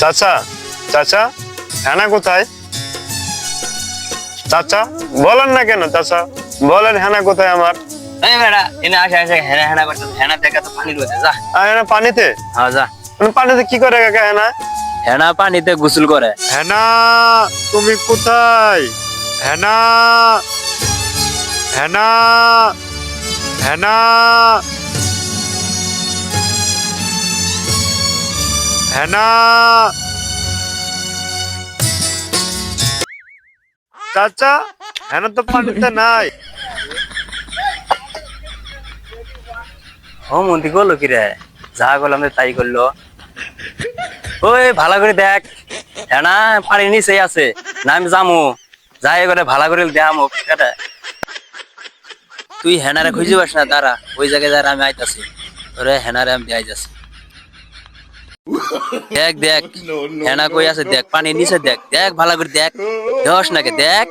চাচা চাচা হেনা কোথায় চাচা বলেন না কেন চাচা বলেন হেনা কোথায় আমার এই বেড়া এনে আসে আসে হেনা হেনা করতে হেনা দেখা তো পানি রয়েছে যা আর হেনা পানিতে হ্যাঁ যা মানে পানিতে কি করে কাকা হেনা হেনা পানিতে গোসল করে হেনা তুমি কোথায় হেনা হেনা হেনা হেনা চাচা হেনা তো পানিতে নাই। ও মন্দি করল কি রে? যা করলাম তাই করল ওই, ভালো করে দেখ। হেনা পানি নিচে আছে। না আমি যামু যাই করে ভালো করে কেটে তুই হেনারে খুঁজে পাস না, দাঁড়া। ওই জায়গায় দাঁড়া আমি আইতাছি। তোরে হেনারে আমি যাচ্ছি দেখ দেখ হেনা কই আছে দেখ পানি নিচে দেখ দেখ ভালো করে দেখ। দশ নাকি দেখ।